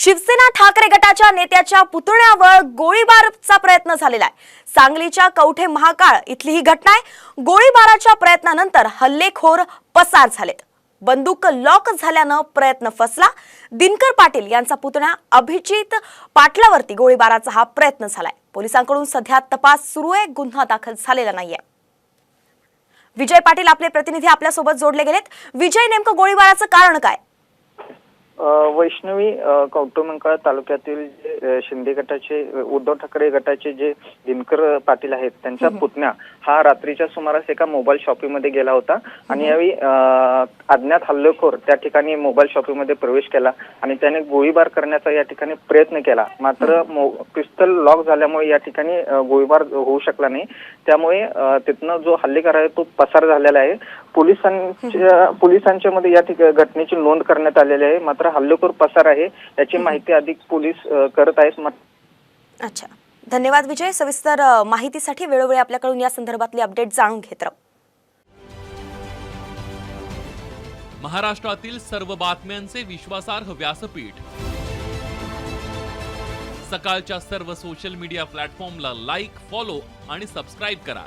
शिवसेना ठाकरे गटाच्या नेत्याच्या पुतण्यावर गोळीबारचा प्रयत्न झालेला आहे. सांगलीच्या कवठे महाकाळ इथली ही घटना आहे. गोळीबाराच्या प्रयत्नानंतर हल्लेखोर पसार झालेत. बंदूक लॉक झाल्यानं प्रयत्न फसला. दिनकर पाटील यांचा पुतण्या अभिजित पाटलावरती गोळीबाराचा हा प्रयत्न झालाय. पोलिसांकडून सध्या तपास सुरू आहे. गुन्हा दाखल झालेला नाहीये. विजय पाटील आपले प्रतिनिधी आपल्यासोबत जोडले गेलेत. विजय नेमकं गोळीबाराचं कारण काय? वैष्णवी अ, कौटुंबिक तालुक्यातील शिंदे गटाचे उद्धव ठाकरे गटाचे जे दिनकर पाटील आहेत त्यांचा पुतण्या हा रात्रीच्या सुमारास एका मोबाईल शॉपीमध्ये गेला होता. आणि यावेळी अज्ञात हल्लेखोर त्या ठिकाणी मोबाईल शॉपीमध्ये प्रवेश केला आणि त्याने गोळीबार करण्याचा या ठिकाणी प्रयत्न केला. मात्र पिस्तल लॉक झाल्यामुळे या ठिकाणी गोळीबार होऊ शकला नाही. त्यामुळे तिथनं जो हल्लेकार आहे तो पसार झालेला आहे. पोलिसांच्या पोलिसांच्या मध्ये या ठिकाणी घटनेची नोंद करण्यात आलेली आहे. मात्र हल्लेखोर पसार आहे. याची माहिती अधिक पोलीस करत आहेत. अच्छा. धन्यवाद विजय. सविस्तर माहितीसाठी वेळोवेळी आपल्याकडून या संदर्भातली अपडेट जाणून घेत राहू. महाराष्ट्रातील सर्व बातम्यांचे विश्वासार्ह व्यासपीठ. सकाळच्या सर्व सोशल मीडिया प्लॅटफॉर्मला लाईक फॉलो आणि सबस्क्राईब करा.